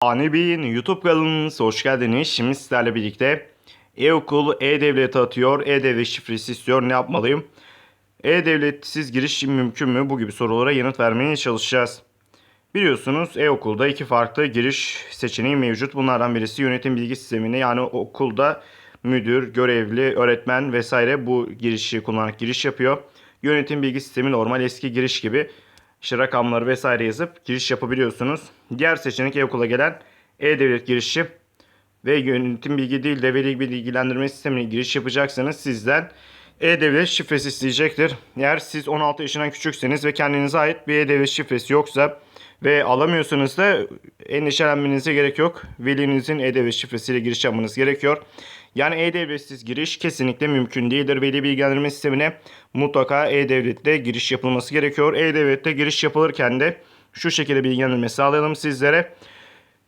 Ani Bey'in YouTube kanalınıza hoş geldiniz. Şimdi sizlerle birlikte e-okul e-devlet atıyor, e-devlet şifresi istiyor. Ne yapmalıyım? E-devletsiz giriş mümkün mü? Bu gibi sorulara yanıt vermeye çalışacağız. Biliyorsunuz e-okulda iki farklı giriş seçeneği mevcut. Bunlardan birisi yönetim bilgi sistemine yani okulda müdür, görevli, öğretmen vesaire bu girişi kullanarak giriş yapıyor. Yönetim bilgi sistemi normal eski giriş gibi işte rakamları vesaire yazıp giriş yapabiliyorsunuz. Diğer seçenek e-okula gelen e-devlet girişi ve yönetim bilgi değil de veli bilgilendirme sistemine giriş yapacaksanız sizden e-devlet şifresi isteyecektir. Eğer siz 16 yaşından küçükseniz ve kendinize ait bir e-devlet şifresi yoksa ve alamıyorsanız da endişelenmenize gerek yok. Velinizin e-devlet şifresiyle giriş yapmanız gerekiyor. Yani e-devletsiz giriş kesinlikle mümkün değildir. Veli bilgilendirme sistemine mutlaka e-devletle giriş yapılması gerekiyor. E-devlette giriş yapılırken de şu şekilde bilgilendirme sağlayalım sizlere.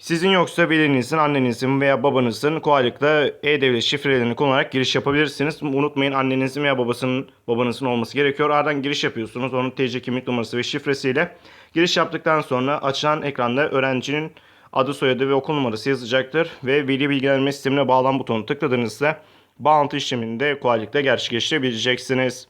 Sizin yoksa velinizin, annenizin veya babanızın kolaylıkla e-devlet şifrelerini kullanarak giriş yapabilirsiniz. Unutmayın annenizin veya babasının babanızın olması gerekiyor. Ardından giriş yapıyorsunuz. Onun TC kimlik numarası ve şifresiyle. Giriş yaptıktan sonra açılan ekranda öğrencinin adı soyadı ve okul numarası yazacaktır. Ve veli bilgilendirme sistemine bağlan butonu tıkladığınızda bağlantı işlemini de kolaylıkla gerçekleştirebileceksiniz.